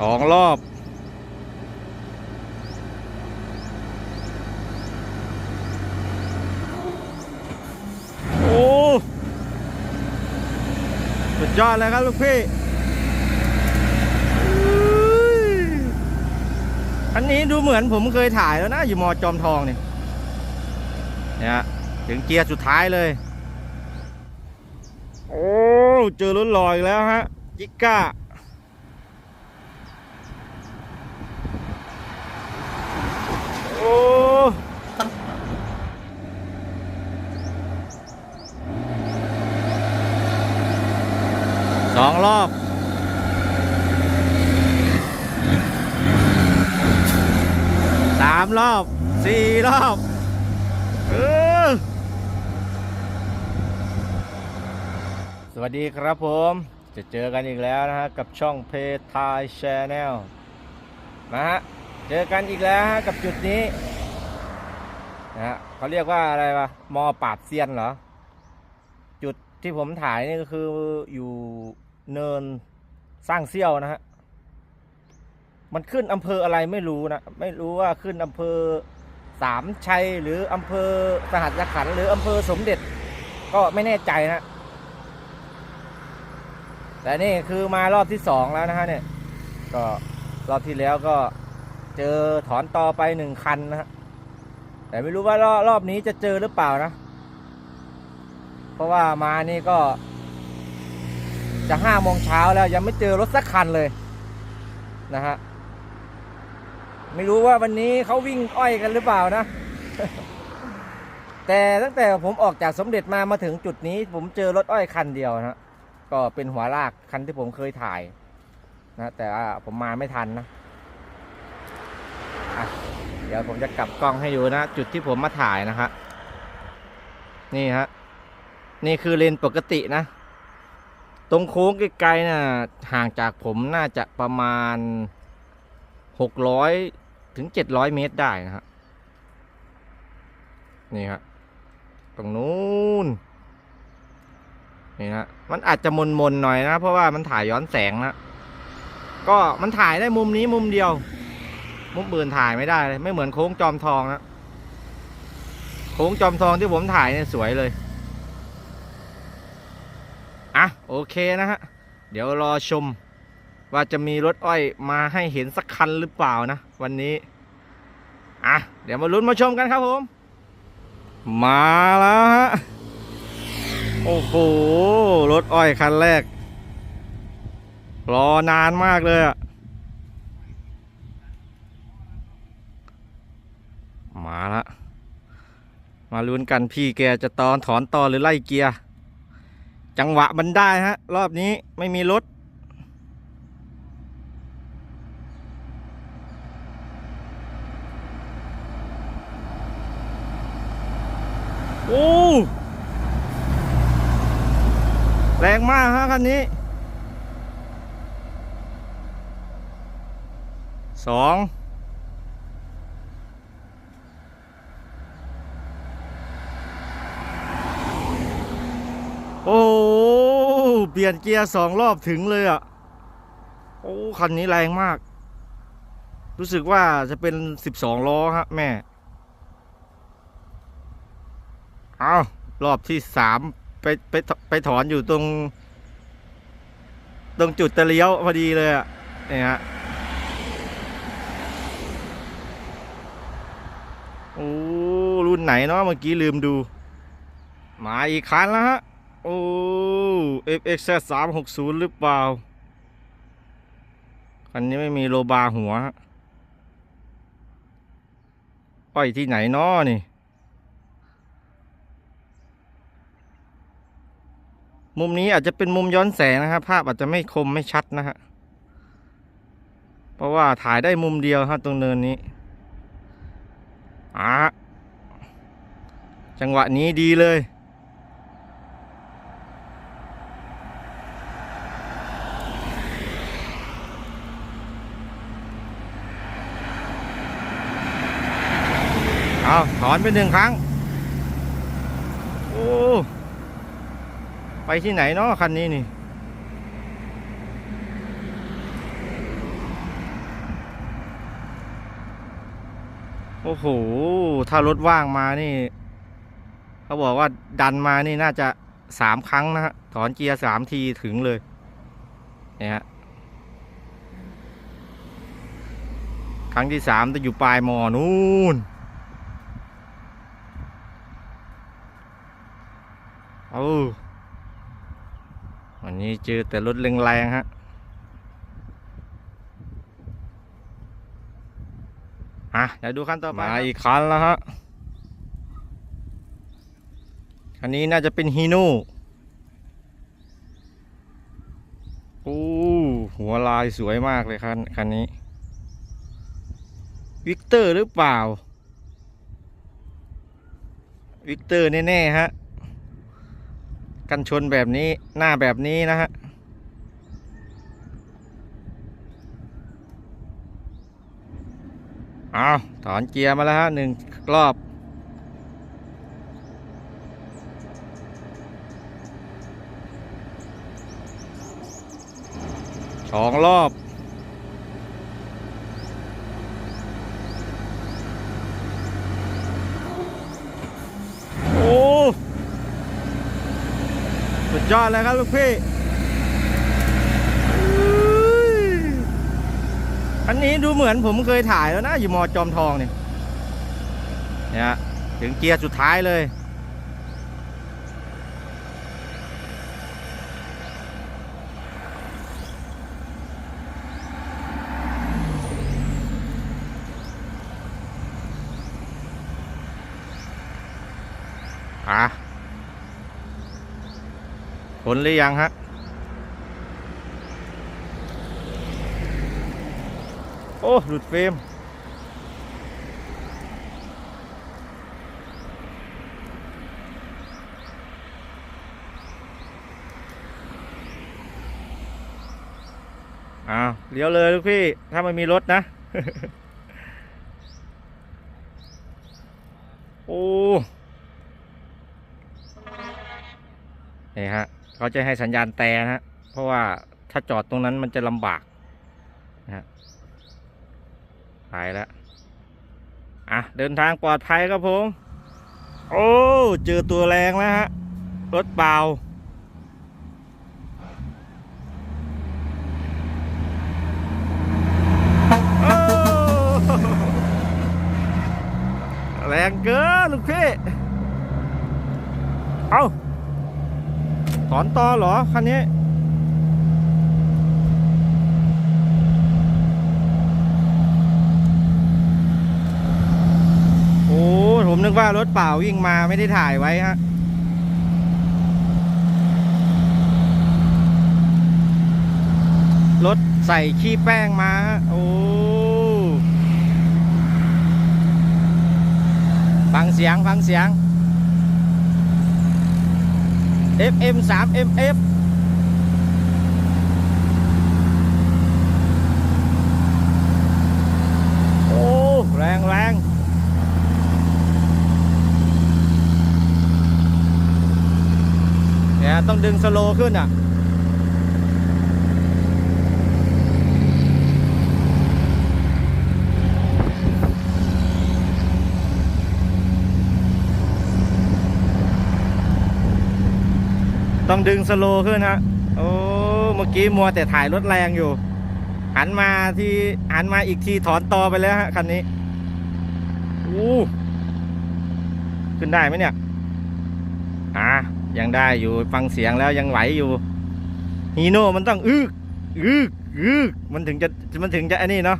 สองรอบโอ้สุดยอดเลยครับลูกพี่อุ้ยอันนี้ดูเหมือนผมเคยถ่ายแล้วนะ อยู่มอจอมทองนี่เนี่ยฮะถึงเกียร์สุดท้ายเลย โอ้ เจอรถลอยอีกแล้วฮะ จิก้า โอ้ ส องรอบ สามรอบ สี่รอบ เออ สวัสดีครับผม จะเจอกันอีกแล้วนะฮะ กับช่องเพทายชแนลนะฮะ เจอกันอีกแล้วฮะ กับจุดนี้นะฮะเขาเรียกว่าอะไรวะ มอปราบเซียนเหรอ จุดที่ผมถ่ายนี่ก็คืออยู่ เนินสร้างเซี่ยวนะฮะ มันขึ้นอำเภออะไรไม่รู้นะ ไม่รู้ว่าขึ้นอำเภอสามชัยหรืออำเภอสหัสขันหรืออำเภอสมเด็จ ก็ไม่แน่ใจนะ แต่นี่คือมารอบที่สองแล้วนะฮะเนี่ย ก็รอบที่แล้วก็เจอถอนต่อไปหนึ่งคันนะฮะ แต่ไม่รู้ว่ารอบรอบนี้จะเจอหรือเปล่านะ เพราะว่ามานี่ก็ จะห้าโมงเช้าแล้วยังไม่เจอรถสักคันเลยนะฮะไม่รู้ว่าวันนี้เขาวิ่งอ้อยกันหรือเปล่านะ แต่ตั้งแต่ผมออกจากสมเด็จมามาถึงจุดนี้ ผมเจอรถอ้อยคันเดียวนะก็เป็นหัวลากคันที่ผมเคยถ่ายนะแต่ว่าผมมาไม่ทันนะะเดี๋ยวผมจะกลับกล้องให้ดูนะ จุดที่ผมมาถ่ายนะฮะนี่ฮะนี่คือเลนปกตินะ ตรงโค้งไกลๆน่ะห่างจากผมน่าจะประมาณ 600 ถึง 700 เมตรได้นะฮะนี่ฮะตรงนู้นนี่ฮะมันอาจจะมนๆหน่อยนะ เพราะว่ามันถ่ายย้อนแสงนะก็มันถ่ายได้มุมนี้มุมเดียว มุมอื่นถ่ายไม่ได้เลยไม่เหมือนโค้งจอมทองนะโค้งจอมทองที่ผมถ่ายเนี่ยสวยเลย อะโอเคนะฮะ เดี๋ยวรอชม ว่าจะมีรถอ้อยมาให้เห็นสักคันหรือเปล่านะ วันนี้ อะ เดี๋ยวมาลุ้นมาชมกันครับผม มาแล้วฮะ โอ้โห รถอ้อยคันแรก รอนานมากเลยอะมาละมาลุ้นกันพี่แกจะตอนถอนตอนหรือไล่เกียร์ จังหวะมันได้ฮะ รอบนี้ไม่มีรถ โอ้ แรงมากฮะคันนี้สอง โอ้เปลี่ยนเกียร์สองรอบถึงเลยอะ โอ้คันนี้แรงมาก รู้สึกว่าจะเป็นสิบสองล้อฮะแม่ เอารอบที่สามไปไปไปถอนอยู่ตรง ตรงจุดตะเลี้ยวพอดีเลยอะนี่ฮะโอ้รุ่นไหนเนาะเมื่อกี้ลืมดู มาอีกคันแล้วฮะ โอ้ FX 3 6 0หกศูนย์หรือเปล่า คันนี้ไม่มีโลบาหัวฮะอ้อยที่ไหนน้อนี่ มุมนี้อาจจะเป็นมุมย้อนแสงนะครับ ภาพอาจจะไม่คมไม่ชัดนะฮะ เพราะว่าถ่ายได้มุมเดียวฮะตรงเนินนี้อะจังหวะนี้ดีเลย อนไปหนึ่งครั้ง โอ้ ไปที่ไหนเนาะคันนี้นี่ โอ้โห ถ้ารถว่างมานี่ เขาบอกว่าดันมานี่น่าจะสามครั้งนะฮะ ถอนเกียร์สามทีถึงเลย เนี่ยฮะครั้งที่สามจะอยู่ปลายมอนู่น เอาวันนี้เจอแต่รถแรงๆฮะอะเดี๋ยวดูขั้นต่อไปมาอีกคันแล้วฮะคันนี้น่าจะเป็นฮีโน่โอ้หัวลายสวยมากเลยคันคันนี้ วิกเตอร์หรือเปล่า วิกเตอร์แน่ ๆ ฮะ กันชนแบบนี้หน้าแบบนี้นะฮะอ้าวถอนเกียร์มาแล้วฮะหนึ่งรอบ สองรอบ โอ้ สุด ยอดเลยครับลูกพี่อันนี้ดูเหมือนผมเคยถ่ายแล้วนะ อยู่มอจอมทองเนี่ยเนี่ยถึงเกียร์สุดท้ายเลย อะ ผลหรือยังฮะโอ้หลุดเฟรมอ้าวเลี้ยวเลยลูกพี่ ถ้าไม่มีรถนะ โอ้นี่ฮะ เขาจะให้สัญญาณแต่นะฮะเพราะว่าถ้าจอดตรงนั้นมันจะลำบากนะฮะไปแล้วอะเดินทางปลอดภัยครับผม โอ้เจอตัวแรงแล้วฮะรถเปล่าแรงเกินลูกพี่ เอา ถอนต่อเหรอ คันนี้ โอ้ ผมนึกว่ารถเปล่าวิ่งมาไม่ได้ถ่ายไว้ฮะรถใส่ขี้แป้งมา โอ้ฟังเสียง ฟังเสียง FM 3 MF โอ้ แรงแรงเนี่ยต้องดึงสโลขึ้นอะ ต้องดึงสโลขึ้นฮะ โอ้ เมื่อกี้มัวแต่ถ่ายรถแรงอยู่ หันมาที่หันมาอีกทีถอนตอไปแล้วฮะคันนี้อู้ขึ้นได้ไหมเนี่ย อะยังได้อยู่ฟังเสียงแล้วยังไหวอยู่ ฮีโน่มันต้องอึกอึกอึกมันถึงจะมันถึงจะอันนี้เนาะ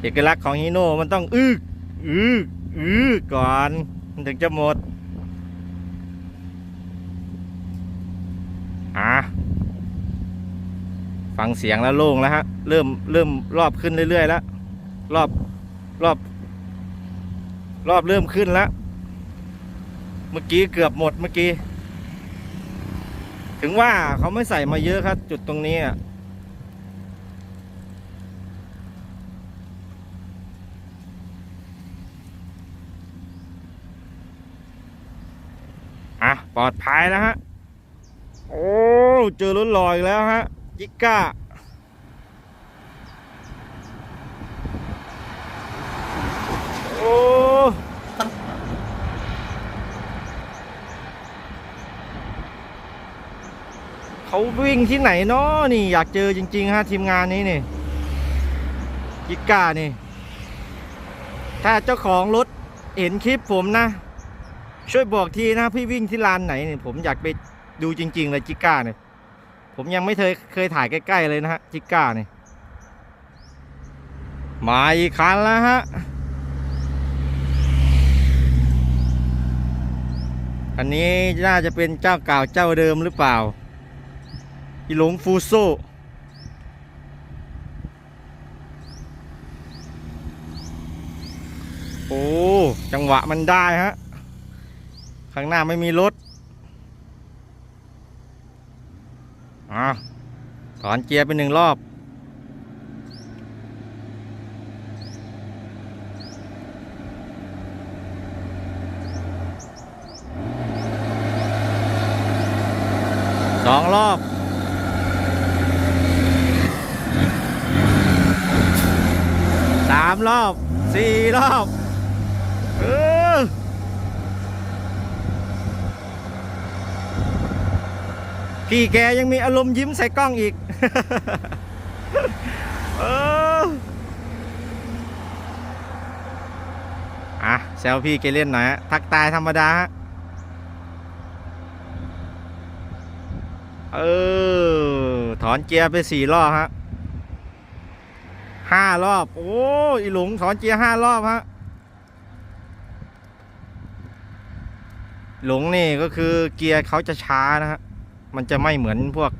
เอกลักษณ์ของฮีโน่มันต้องอึกอึกอึกก่อน มันถึงจะหมด อะ ฟังเสียงแล้วโล่งแล้วฮะ เริ่มเริ่มรอบขึ้นเรื่อยๆแล้ว รอบรอบ รอบเริ่มขึ้นแล้ว เมื่อกี้เกือบหมดเมื่อกี้ ถึงว่าเขาไม่ใส่มาเยอะครับ จุดตรงนี้อะอะปลอดภัยแล้วฮะ โอ้ เจอรถลอยแล้วฮะ จิก้า โอ้เขาวิ่งที่ไหนเนาะนี่ อยากเจอจริง ๆ ฮะ ทีมงานนี้นี่จิก้านี่ ถ้าเจ้าของรถเห็นคลิปผมนะ ช่วยบอกทีนะ พี่วิ่งที่ลานไหนเนี่ยผมอยากไปดูจริง ๆ เลยจิก้าเนี่ย ผมยังไม่เคยเคยถ่ายใกล้ ๆ เลยนะฮะจิก้าเนี่ยมาอีกคันแล้วฮะอันนี้น่าจะเป็นเจ้าเก่าเจ้าเดิมหรือเปล่าอีหลงฟูโซโอ้ จังหวะมันได้ฮะ ข้างหน้าไม่มีรถอะ ถอนเกียร์ไปหนึ่งรอบ สองรอบสามรอบสี่รอบเออพี่แกยังมีอารมณ์ยิ้มใส่กล้องอีก อะแซวพี่แกเล่นหน่อยฮะทักตายธรรมดาฮะเออ ถอนเกียร์ไปสี่รอบฮะห้ารอบ โอ้อีหลงถอนเกียร์ห้ารอบฮะหลงนี่ก็คือเกียร์เขาจะช้านะฮะ มันจะไม่เหมือนพวก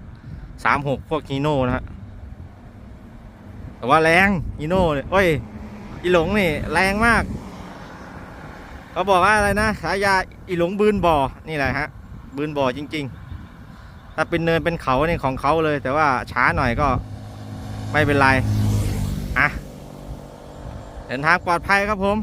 สามหกพวกฮีโน่นะฮะแต่ว่าแรงฮีโน่เนี่ยโอ้ยอีหลงนี่แรงมากเขาบอกว่าอะไรนะฉายาอีหลงบืนบ่อนี่แหละฮะบืนบ่อจริง ๆ ถ้าเป็นเนินเป็นเขาเนี่ยของเขาเลย แต่ว่าช้าหน่อยก็ไม่เป็นไรอะเดินทางปลอดภัยครับผม